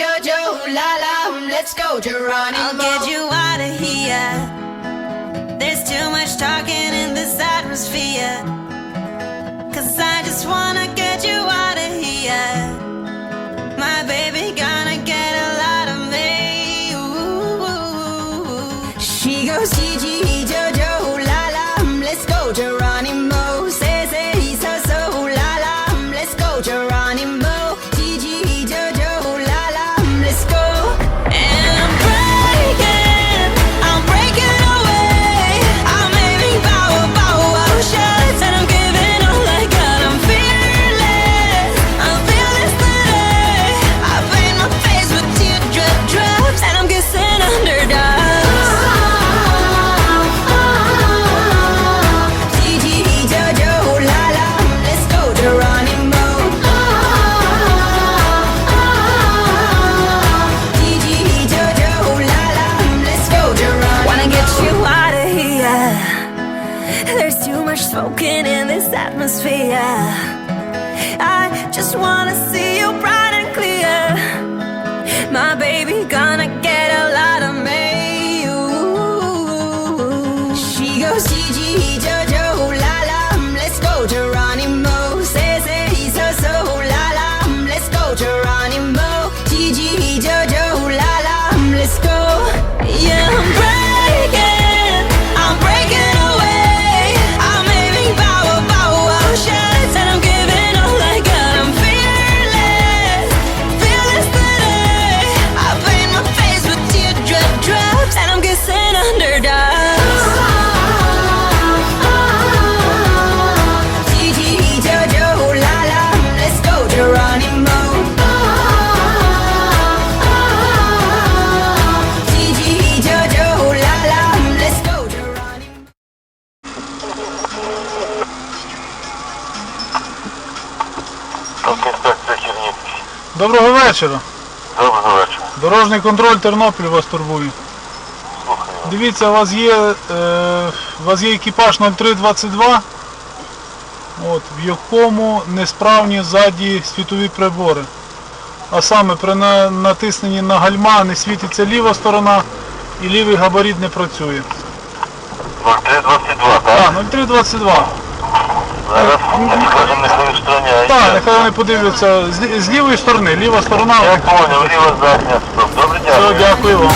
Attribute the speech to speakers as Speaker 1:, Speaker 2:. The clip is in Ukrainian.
Speaker 1: Jojo, la la, let's go, Geronimo.
Speaker 2: I'll get you out of here. There's too much talking in this atmosphere. Cause I just wanna get you out of here. My baby gonna get a lot of me. Ooh.
Speaker 1: She goes Gigi, Jojo, la la, let's go, Geronimo.
Speaker 2: There's too much smoking in this atmosphere. I just wanna see you
Speaker 3: Доброго вечора.
Speaker 4: Доброго вечора.
Speaker 3: Дорожній контроль Тернопіль вас турбує.
Speaker 4: Слухаю.
Speaker 3: Дивіться, у вас є, е, у вас є екіпаж 0322, от, в якому несправні ззаді світові прибори. А саме при на- натисненні на гальма не світиться ліва сторона і лівий габарит не працює.
Speaker 4: 0322, так?
Speaker 3: Так, 0322.
Speaker 4: Зараз скажемо, нехай устраняє.
Speaker 3: Так, нехай вони подивляться з, лі- з лівої сторони, ліва сторона.
Speaker 4: Я понял, ліва задня. Добре,
Speaker 3: Все,
Speaker 4: дякую.
Speaker 3: дякую вам.